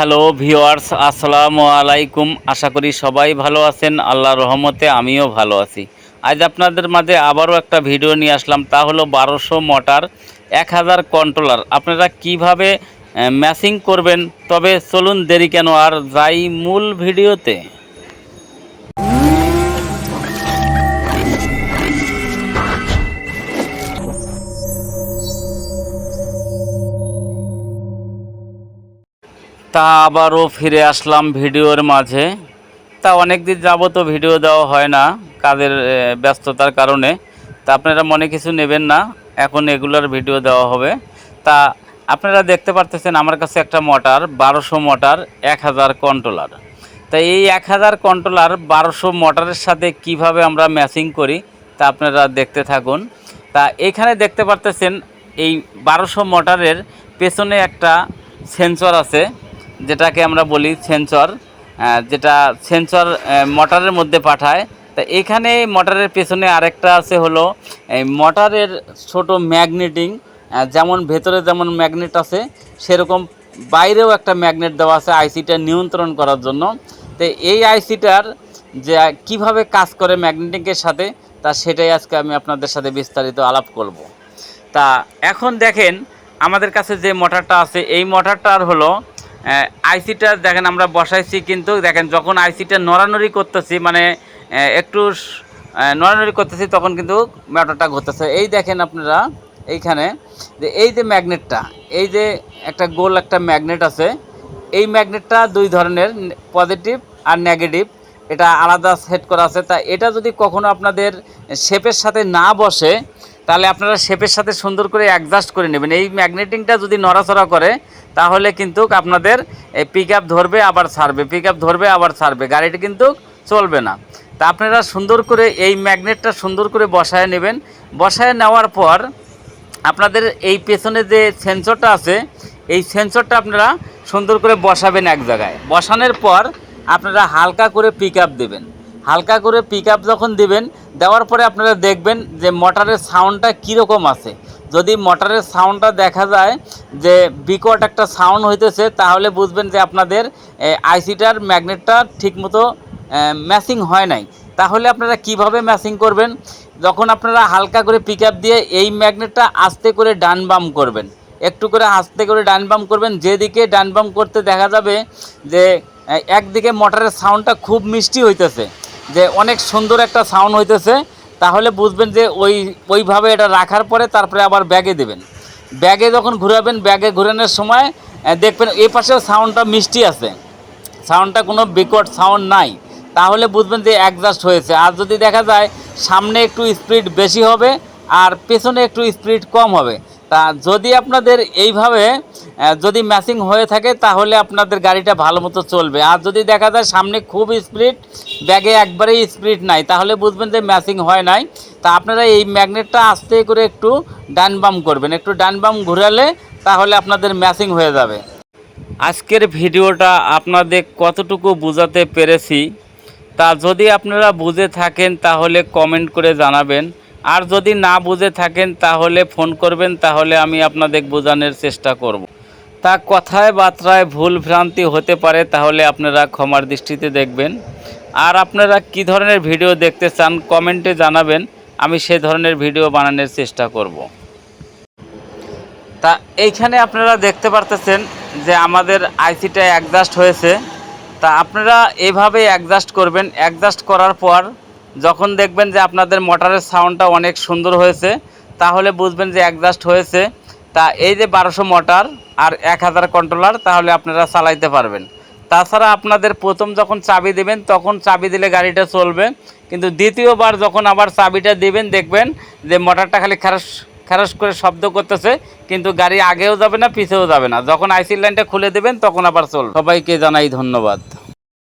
Hello viewers আসসালামু আলাইকুম। আশা করি সবাই ভালো আছেন। আল্লাহ রহমতে আমিও ভালো আছি। আজ আপনাদের মাঝে আবারও একটা ভিডিও নিয়ে আসলাম। তা হলো বারোশো মোটার, এক হাজার কন্ট্রোলার। আপনারা কীভাবে ম্যাচিং করবেন? তবে চলুন দেরি কেন, আর যাই মূল ভিডিওতে। তা আবারও ফিরে আসলাম ভিডিওর মাঝে। তা অনেক দিন যাব তো ভিডিও দেওয়া হয় না কাজের এ, ব্যস্ততার কারণে। তা আপনারা মনে কিছু নেবেন না এখন এগুলোর ভিডিও দেওয়া হবে। তা আপনারা দেখতে পারতেছেন আমার কাছে একটা মোটর বারোশো মোটর এক হাজার কন্ট্রোলার। তা এই এক হাজার কন্ট্রোলার বারোশো মোটরের সাথে কীভাবে আমরা ম্যাচিং করি তা আপনারা দেখতে থাকুন। তা এখানে দেখতে পারতেছেন এই বারোশো মোটরের পেছনে একটা সেন্সর আছে। যেটাকে আমরা বলি সেন্সর যেটা সেন্সর মোটরের মধ্যে পাঠায়। তা এখানে মোটরের পেছনে আরেকটা আছে হলো, এই মোটরের ছোট ম্যাগনেটিং যেমন ভেতরে যেমন ম্যাগনেট আছে, সেরকম বাইরেও একটা ম্যাগনেট দেওয়া আছে আইসিটা নিয়ন্ত্রণ করার জন্য। তো এই আইসিটার যে কীভাবে কাজ করে ম্যাগনেটিকের সাথে, তা সেটাই আজকে আমি আপনাদের সাথে বিস্তারিত আলাপ করব। তা এখন দেখেন, আমাদের কাছে যে মোটরটা আছে, এই মোটরটার হলো আইসিটা দেখেন আমরা বসাইছি, কিন্তু দেখেন যখন আইসিটা নড়ানড়ি করতেছি মানে একটু নড়ানড়ি করতেছি, তখন কিন্তু মোটরটা ঘুরতেছে। এই দেখেন আপনারা এইখানে, যে এই যে ম্যাগনেটটা এই যে একটা গোল একটা ম্যাগনেট আছে, এই ম্যাগনেটটা দুই ধরনের পজিটিভ আর নেগেটিভ এটা আলাদা সেট করা আছে। তা এটা যদি কখনো আপনাদের শেপের সাথে না বসে, তাহলে আপনারা শেপের সাথে সুন্দর করে অ্যাডজাস্ট করে নেবেন। এই ম্যাগনেটিংটা যদি নড়াচড়া করে তাহলে কিন্তু আপনাদের পিক আপ ধরবে, আবার ছাড়বে। পিক ধরবে, আবার ছাড়বে। গাড়িটা কিন্তু চলবে না। তা আপনারা সুন্দর করে এই ম্যাগনেটটা সুন্দর করে বসায় নেবেন। বসায় নেওয়ার পর আপনাদের এই পেছনে যে সেন্সরটা আছে, এই সেন্সরটা আপনারা সুন্দর করে বসাবেন এক জায়গায়। বসানোর পর আপনারা হালকা করে পিক দেবেন। হালকা করে পিক যখন দিবেন, দেওয়ার পরে আপনারা দেখবেন যে মোটরের সাউন্ডটা কীরকম আছে। যদি মোটরের সাউন্ডটা দেখা যায় যে বিকট একটা সাউন্ড হইতেছে, তাহলে বুঝবেন যে আপনাদের আইসিটার ম্যাগনেটটা ঠিকমতো ম্যাচিং হয় নাই। তাহলে আপনারা কীভাবে ম্যাচিং করবেন? যখন আপনারা হালকা করে পিক দিয়ে এই ম্যাগনেটটা আস্তে করে ডান বাম করবেন, একটু করে আস্তে করে ডান বাম করবেন, যেদিকে ডান বাম করতে দেখা যাবে যে একদিকে মোটরের সাউন্ডটা খুব মিষ্টি হইতেছে। যে অনেক সুন্দর একটা সাউন্ড হইতেছে, তাহলে বুঝবেন যে ওই, ওইভাবে এটা রাখার পরে তারপরে আবার ব্যাগে দেবেন। ব্যাগে যখন ঘুরাবেন ব্যাগে ঘুরানোর সময় দেখবেন এই পাশেও সাউন্ডটা মিষ্টি আছে। সাউন্ডটা কোনো বিকট সাউন্ড নাই। তাহলে বুঝবেন যে অ্যাডজাস্ট হয়েছে। আর যদি দেখা যায়, সামনে একটু স্পিড বেশি হবে, আর পেছনে একটু স্পিড কম হবে। তা যদি আপনাদের এইভাবে যদি ম্যাচিং হয়ে থাকে, তাহলে আপনাদের গাড়িটা ভালো মতো চলবে। আর যদি দেখা যায় সামনে খুব স্পিড ব্যাগে একবারেই স্পিড নাই, তাহলে বুঝবেন যে ম্যাচিং হয় নাই। তা আপনারা এই ম্যাগনেটটা আস্তে করে একটু ডান বাম করবেন। একটু ডান বাম ঘুরালে তাহলে আপনাদের ম্যাচিং হয়ে যাবে। আজকের ভিডিওটা আপনাদের কতটুকু বোঝাতে পেরেছি, তা যদি আপনারা বুঝে থাকেন, তাহলে কমেন্ট করে জানাবেন। আর যদি না বুঝে থাকেন, তাহলে ফোন করবেন, তাহলে আমি আপনাদের বোঝানোর চেষ্টা করব। তা কথায় বার্তায় ভুল ভ্রান্তি হতে পারে, তাহলে আপনারা ক্ষমার দৃষ্টিতে দেখবেন। আর আপনারা কি ধরনের ভিডিও দেখতে চান, কমেন্টে জানাবেন। আমি সে ধরনের ভিডিও বানানোর চেষ্টা করব। তা এইখানে আপনারা দেখতে পারতেছেন যে আমাদের আইসিটা অ্যাডজাস্ট হয়েছে। তা আপনারা এভাবে অ্যাডজাস্ট করবেন। অ্যাডজাস্ট করার পর যখন দেখবেন যে আপনাদের মোটরের সাউন্ডটা অনেক সুন্দর হয়েছে, তাহলে বুঝবেন যে অ্যাডজাস্ট হয়েছে। তা এই যে বারোশো মোটর আর এক হাজার কন্ট্রোলার তাহলে আপনারা চালাইতে পারবেন। তাছাড়া আপনাদের প্রথম যখন চাবি দেবেন, তখন চাবি দিলে গাড়িটা চলবে। কিন্তু দ্বিতীয়বার যখন আবার চাবিটা দিবেন, দেখবেন যে মোটরটা খালি খারাস খারাস করে শব্দ করতেছে, কিন্তু গাড়ি আগেও যাবে না, পিছেও যাবে না। যখন আইসি লাইনটা খুলে দেবেন, তখন আবার চলবে। সবাইকে জানাই ধন্যবাদ।